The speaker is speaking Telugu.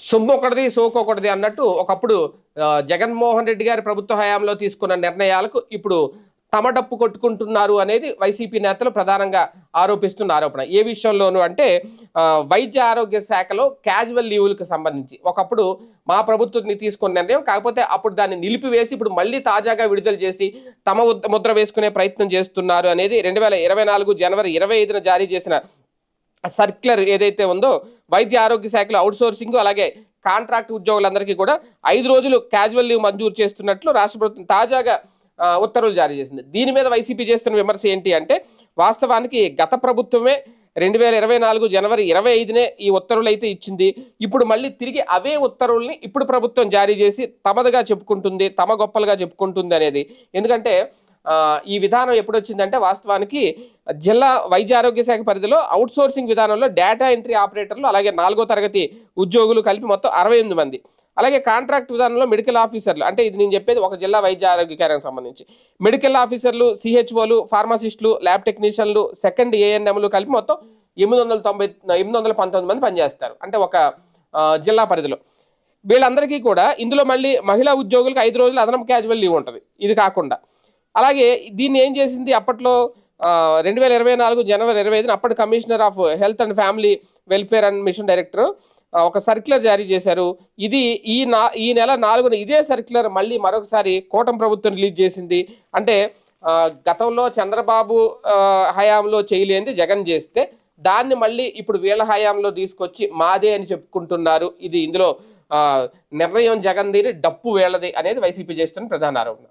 సొమ్ము ఒకటిది సోకు ఒకటిది అన్నట్టు ఒకప్పుడు జగన్మోహన్ రెడ్డి గారి ప్రభుత్వ హయాంలో తీసుకున్న నిర్ణయాలకు ఇప్పుడు తమ డప్పు కొట్టుకుంటున్నారు అనేది వైసీపీ నేతలు ప్రధానంగా ఆరోపిస్తున్న ఆరోపణ. ఏ విషయంలోనూ అంటే వైద్య ఆరోగ్య శాఖలో క్యాజువల్ లీవులకు సంబంధించి. ఒకప్పుడు మా ప్రభుత్వం తీసుకున్న నిర్ణయం కాకపోతే అప్పుడు దాన్ని నిలిపివేసి ఇప్పుడు మళ్ళీ తాజాగా విడుదల చేసి తమ ముద్ర వేసుకునే ప్రయత్నం చేస్తున్నారు అనేది రెండు వేల ఇరవై నాలుగు జనవరి ఇరవై ఐదున జారీ చేసిన సర్క్యులర్ ఏదైతే ఉందో వైద్య ఆరోగ్య శాఖలో అవుట్సోర్సింగ్ అలాగే కాంట్రాక్ట్ ఉద్యోగులందరికీ కూడా ఐదు రోజులు క్యాజువల్ లీవ్ మంజూరు చేస్తున్నట్లు రాష్ట్ర ప్రభుత్వం తాజాగా ఉత్తర్వులు జారీ చేసింది. దీని మీద వైసీపీ చేస్తున్న విమర్శ ఏంటి అంటే వాస్తవానికి గత ప్రభుత్వమే రెండు వేల ఇరవై నాలుగు జనవరి ఇరవై ఐదునే ఈ ఉత్తర్వులు అయితే ఇచ్చింది. ఇప్పుడు మళ్ళీ తిరిగి అవే ఉత్తర్వుల్ని ఇప్పుడు ప్రభుత్వం జారీ చేసి తమదుగా చెప్పుకుంటుంది తమ గొప్పలుగా చెప్పుకుంటుంది అనేది. ఎందుకంటే ఈ విధానం ఎప్పుడు వచ్చిందంటే వాస్తవానికి జిల్లా వైద్య ఆరోగ్య శాఖ పరిధిలో అవుట్ సోర్సింగ్ విధానంలో డేటా ఎంట్రీ ఆపరేటర్లు అలాగే నాలుగో తరగతి ఉద్యోగులు కలిపి మొత్తం అరవై ఎనిమిది మంది. అలాగే కాంట్రాక్ట్ విధానంలో మెడికల్ ఆఫీసర్లు అంటే ఇది నేను చెప్పేది ఒక జిల్లా వైద్య ఆరోగ్య కేంద్రానికి సంబంధించి. మెడికల్ ఆఫీసర్లు సిహెచ్ఓలు ఫార్మసిస్టులు ల్యాబ్ టెక్నీషియన్లు సెకండ్ ఏఎన్ఎంలు కలిపి మొత్తం ఎనిమిది వందల తొంభై ఎనిమిది వందల పంతొమ్మిది మంది పనిచేస్తారు. అంటే ఒక జిల్లా పరిధిలో. వీళ్ళందరికీ కూడా ఇందులో మళ్ళీ మహిళా ఉద్యోగులకు ఐదు రోజులు అదనపు క్యాజువల్ లీవ్ ఉంటుంది. ఇది కాకుండా. అలాగే దీన్ని ఏం చేసింది? అప్పట్లో రెండు వేల ఇరవై నాలుగు జనవరి ఇరవై ఐదున అప్పటి commissioner of health and family welfare and mission director ఒక సర్క్యులర్ జారీ చేశారు. ఇది ఈ నా ఈ నెల నాలుగున ఇదే సర్క్యులర్ మళ్ళీ మరొకసారి కూటమి ప్రభుత్వం రిలీజ్ చేసింది. అంటే గతంలో చంద్రబాబు హయాంలో చేయలేనిది జగన్ చేస్తే దాన్ని మళ్ళీ ఇప్పుడు వీళ్ళ హయాంలో తీసుకొచ్చి మాదే అని చెప్పుకుంటున్నారు. ఇది ఇందులో నిర్ణయం జగన్ది డప్పు వీళ్ళది అనేది వైసీపీ చేస్తున్న ప్రధాన ఆరోపణ.